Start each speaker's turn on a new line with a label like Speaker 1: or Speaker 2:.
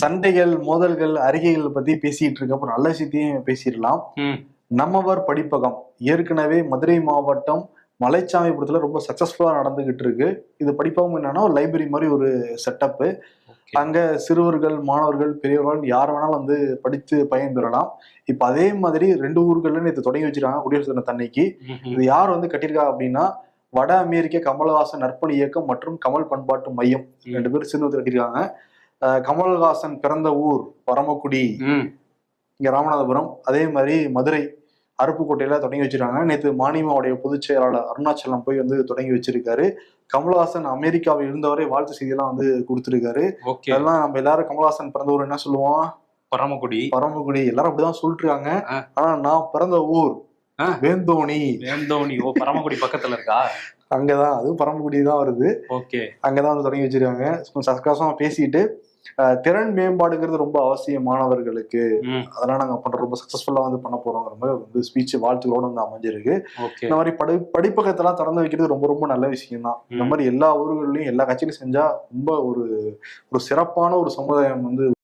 Speaker 1: சண்டைகள் மோதல்கள் அறிக்கைகள் பத்தி பேசிட்டு இருக்க அப்புறம் நல்ல விஷயத்தையும் பேசிடலாம். நம்மவர் படிப்பகம் ஏற்கனவே மதுரை மாவட்டம் மலைச்சாமிபுரத்துல ரொம்ப சக்சஸ்ஃபுல்லா நடந்துகிட்டு இருக்கு இது படிப்பகம் என்னன்னா ஒரு லைப்ரரி மாதிரி ஒரு செட்டப்பு. அங்க சிறுவர்கள் மாணவர்கள் பெரியவர்கள் யார் வேணாலும் வந்து படித்து பயன்பெறலாம் இப்ப அதே மாதிரி ரெண்டு ஊர்கள்ல நேற்று தொடங்கி வச்சிருக்காங்க குடியரசு தின தன்னைக்கு. இது யார் வந்து கட்டியிருக்கா அப்படின்னா வட அமெரிக்க கமல்ஹாசன் நற்பணி இயக்கம் மற்றும் கமல் பண்பாட்டு மையம். ரெண்டு பேரும் சேர்ந்து வந்து கட்டியிருக்காங்க கமல்ஹாசன் பிறந்த ஊர் பரமக்குடி. இங்க ராமநாதபுரம். அதே மாதிரி மதுரை அருப்புக்கோட்டையில தொடங்கி வச்சிருக்காங்க. நேற்று மானிமாவுடைய பொதுச் செயலாளர் அருணாச்சலம் போய் வந்து தொடங்கி வச்சிருக்காரு. கமல்ஹாசன் அமெரிக்காவில் இருந்தவரை வாழ்த்து செய்தியெல்லாம் வந்து கொடுத்திருக்காரு. அதெல்லாம் நம்ம எல்லாரும் கமல்ஹாசன் பிறந்த ஊர் என்ன சொல்லுவோம்?
Speaker 2: பரமக்குடி.
Speaker 1: பரமக்குடி. எல்லாரும் அப்படிதான் சொல்லிட்டு இருக்காங்க. ஆனா நான் பிறந்த ஊர்
Speaker 2: ஆ.
Speaker 1: வேந்தோணி.
Speaker 2: வேந்தோணி. ஓ பரமக்குடி பக்கத்துல இருக்கா?
Speaker 1: அங்கதான். அதுவும் பரமக்குடி தான் வருது.
Speaker 2: ஓகே.
Speaker 1: அங்கதான் வந்து தொடங்கி வச்சிருக்காங்க. சக்கசமா பேசிட்டு திறன் மேம்பாடுங்கிறது ரொம்ப அவசியம் மாணவர்களுக்கு
Speaker 2: ம்.
Speaker 1: அதெல்லாம் நாங்க பண்ற ரொம்ப சக்சஸ்ஃபுல்லா வந்து பண்ண போறோங்கிற மாதிரி வந்து ஸ்பீச் வாழ்த்துக்களோட வந்து அமைஞ்சிருக்கு இந்த மாதிரி படி படிப்பகத்தெல்லாம் திறந்து வைக்கிறது ரொம்ப ரொம்ப நல்ல விஷயம் தான் இந்த. மாதிரி எல்லா ஊர்கள்லயும் எல்லா கட்சியிலும் செஞ்சா ரொம்ப ஒரு ஒரு சிறப்பான ஒரு சமுதாயம் வந்து